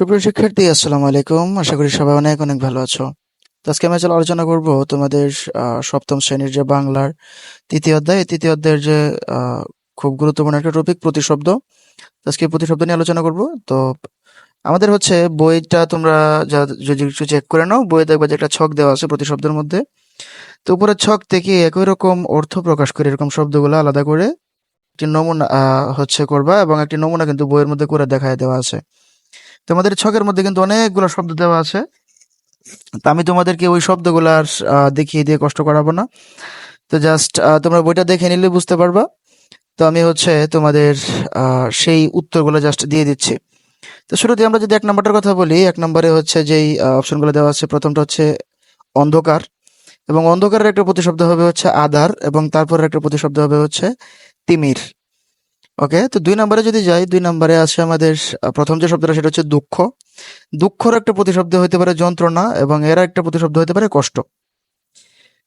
সুপ্রিয় শিক্ষার্থী, আসসালামু আলাইকুম। আশা করি সবাই অনেক অনেক ভালো আছো। তো আজকে আমি চলো আলোচনা করব তোমাদের সপ্তম শ্রেণির যে বাংলার তৃতীয় অধ্যায়। তৃতীয় অধ্যায়ের যে খুব গুরুত্বপূর্ণ একটা টপিক প্রতিশব্দ। আজকে প্রতিশব্দ নিয়ে আলোচনা করব। তো আমাদের হচ্ছে বইটা তোমরা যা যদি একটু চেক করে নাও, বইয়ে দেখবে যে একটা ছক দেওয়া আছে প্রতিশব্দের মধ্যে। তো উপরের ছক থেকে একই রকম অর্থ প্রকাশ করে এরকম শব্দগুলো আলাদা করে একটি নমুনা হচ্ছে করবা এবং একটি নমুনা কিন্তু বইয়ের মধ্যে করে দেখায় দেওয়া আছে। তোমাদের ছকের মধ্যে কিন্তু অনেকগুলো শব্দ দেওয়া আছে। তো আমি তোমাদেরকে ওই শব্দগুলো আর দেখিয়ে দিয়ে কষ্ট করাবো না। তো জাস্ট তোমরা বইটা দেখে নিলে বুঝতে পারবা। তো আমি হচ্ছে তোমাদের সেই উত্তরগুলো জাস্ট দিয়ে দিচ্ছি। তো শুরুতে আমরা যদি এক নম্বরটার কথা বলি, এক নম্বরে হচ্ছে যেই অপশনগুলো দেওয়া আছে, প্রথমটা হচ্ছে অন্ধকার। এবং অন্ধকারের একটা প্রতিশব্দ হবে হচ্ছে আধার, এবং তারপরে একটা প্রতিশব্দ হবে হচ্ছে তিমির। ওকে তো দুই নম্বরে যদি যাই, দুই নম্বরে আছে আমাদের প্রথম যে শব্দটা, সেটা হচ্ছে দুঃখ। দুঃখর একটা প্রতিশব্দ হতে পারে যন্ত্রণা এবং এর একটা প্রতিশব্দ হতে পারে কষ্ট।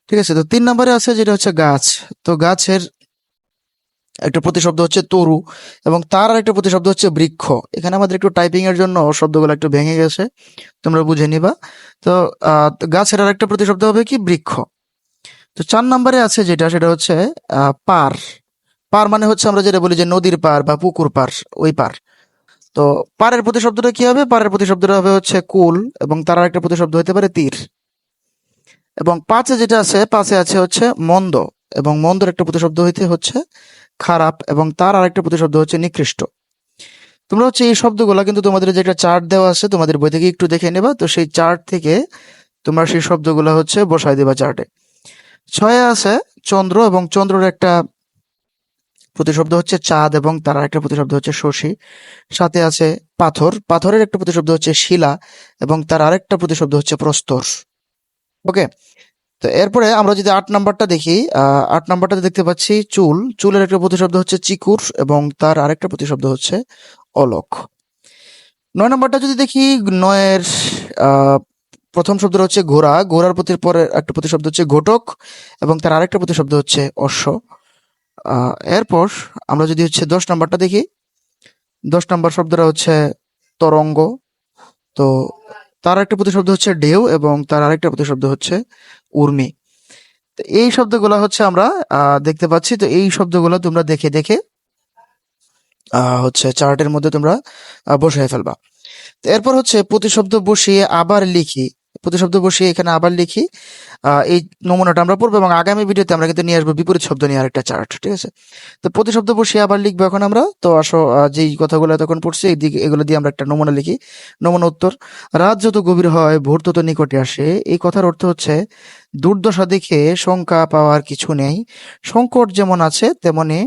ঠিক আছে, তো তিন নম্বরে আছে যেটা হচ্ছে গাছ। তো গাছের একটা প্রতিশব্দ হচ্ছে তরু এবং তার আর একটা প্রতিশব্দ হচ্ছে বৃক্ষ। এখানে আমাদের একটু টাইপিং এর জন্য শব্দগুলো একটু ভেঙে গেছে, তোমরা বুঝে নিবা। তো গাছের আর একটা প্রতিশব্দ হবে কি? বৃক্ষ। তো চার নম্বরে আছে যেটা, সেটা হচ্ছে পার। পার মানে হচ্ছে আমরা যেটা বলি যে নদীর পার বা পুকুর পার, ওই পার। তো পারের প্রতিশব্দটা কি হবে? পারের প্রতিশব্দটা হবে হচ্ছে কুল এবং তার আরেকটা প্রতিশব্দ হতে পারে তীর। এবং পাঁচে যেটা আছে, পাঁচে আছে হচ্ছে মন্দ এবং মন্দর একটা প্রতিশব্দ হইতে হচ্ছে খারাপ এবং তার আরেকটা প্রতিশব্দ হচ্ছে নিকৃষ্ট। তোমরা হচ্ছে এই শব্দগুলো কিন্তু তোমাদের যে একটা চার্ট দেওয়া আছে, তোমাদের বই থেকে একটু দেখে নেবা। তো সেই চার্ট থেকে তোমরা সেই শব্দগুলো হচ্ছে বসাই দেবা চার্টে। ছয়ে আছে চন্দ্র এবং চন্দ্রের একটা প্রতিশব্দ হচ্ছে চাঁদ এবং তার আরেকটা প্রতিশব্দ হচ্ছে শশী। সাথে আছে পাথর। পাথরের একটা প্রতিশব্দ হচ্ছে শিলা এবং তার আরেকটা প্রতিশব্দ হচ্ছে প্রস্তর। ওকে? তো এরপরে আমরা যদি আট নাম্বারটা দেখি আট নাম্বারটাতে দেখতে পাচ্ছি চুল। চুলের একটা প্রতিশব্দ হচ্ছে চিকুর এবং তার আরেকটা প্রতিশব্দ হচ্ছে অলক। নয় নাম্বারটা যদি দেখি, নয়ের প্রথম শব্দটা হচ্ছে ঘোড়া। ঘোড়ার প্রতি পরে একটা প্রতিশব্দ হচ্ছে ঘটক এবং তার আরেকটা প্রতিশব্দ হচ্ছে অশ্ব। এরপর আমরা যদি হচ্ছে দশ নাম্বারটা দেখি, দশ নাম্বার শব্দটা হচ্ছে তরঙ্গ। তো তার একটা প্রতিশব্দ হচ্ছে ঢেউ এবং তার আরেকটা প্রতিশব্দ হচ্ছে উর্মি। তো এই শব্দগুলো হচ্ছে আমরা দেখতে পাচ্ছি। তো এই শব্দগুলো তোমরা দেখে দেখে হচ্ছে চার্টের মধ্যে তোমরা বসায় ফেলবা। এরপর হচ্ছে প্রতিশব্দ বসিয়ে আবার লিখি। প্রতিশব্দ বসিয়ে এখানে আবার লিখি এই নমুনাটা আমরা পড়ব এবং আগামী ভিডিওতে আমরা কিন্তু নিয়ে আসব বিপরীত শব্দ নিয়ে আরেকটা চার্ট, ঠিক আছে? তো প্রতিশব্দ বসিয়ে আবার লিখব এখন আমরা। তো আসো যেই কথাগুলো তখন পড়ছি, এই দিকে এগুলো দিয়ে আমরা একটা নমুনা লিখি। নমুনা উত্তর, রাত যত গভীর হয়, ভোর তত নিকটে আসে। এই কথার অর্থ হচ্ছে, দুর্দশা দেখে শঙ্কা পাওয়ার কিছু নেই। সংকট যেমন আছে, তেমনি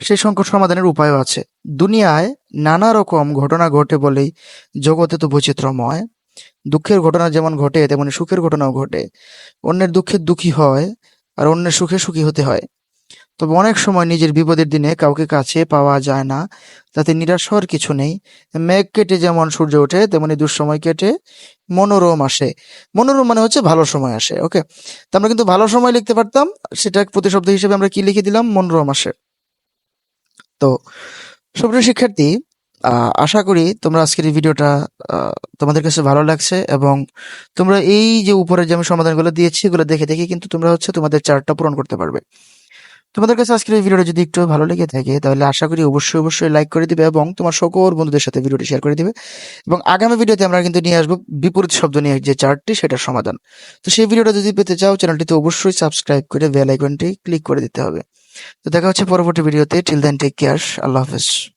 সেই সংকট সমাধানের উপায়ও আছে। দুনিয়ায় নানা রকম ঘটনা ঘটে বলেই জগতে তো বৈচিত্র্যময়। দুঃখের ঘটনা যেমন ঘটে, তেমনি সুখের ঘটনাও ঘটে। অন্যের দুঃখে দুঃখী হয় আর অন্যের সুখে সুখী হতে হয়। তবে অনেক সময় নিজের বিপদের দিনে কাউকে কাছে পাওয়া যায় না। তাতে নিরাশ হওয়ার কিছু নেই। মেঘ কেটে যেমন সূর্য ওঠে, তেমনি দুঃসময় কেটে মনোরম আসে। মনোরম মানে হচ্ছে ভালো সময় আসে, ওকে? তো আমরা কিন্তু ভালো সময় লিখতে পারতাম। সেটা এক প্রতিশব্দ হিসেবে আমরা কি লিখে দিলাম? মনোরম আসে। তো, সুপ্রিয় শিক্ষার্থী আশা করি তোমরা আজকের এই ভিডিওটা তোমাদের কাছে ভালো লাগছে এবং তোমরা এই যে উপরে যে আমি সমাধানগুলো দিয়েছি, এগুলো দেখে দেখে কিন্তু তোমরা হচ্ছে তোমাদের চার্টটা পূরণ করতে পারবে। তোমাদের কাছে আজকের এই ভিডিওটা যদি একটু ভালো লেগে থাকে, তাহলে আশা করি অবশ্যই অবশ্যই লাইক করে দিবে এবং তোমার সকল বন্ধুদের সাথে ভিডিওটি শেয়ার করে দিবে এবং আগামী ভিডিওতে আমরা কিন্তু নিয়ে আসব বিপরীত শব্দ নিয়ে যে চার্টটি, সেটার সমাধান। তো সেই ভিডিওটা যদি পেতে চাও, চ্যানেলটিতে অবশ্যই সাবস্ক্রাইব করে বেল আইকনটি ক্লিক করে দিতে হবে। তো দেখা হচ্ছে পরবর্তী ভিডিওতে। টিল দেন টেক কেয়ার আল্লাহ হাফেজ।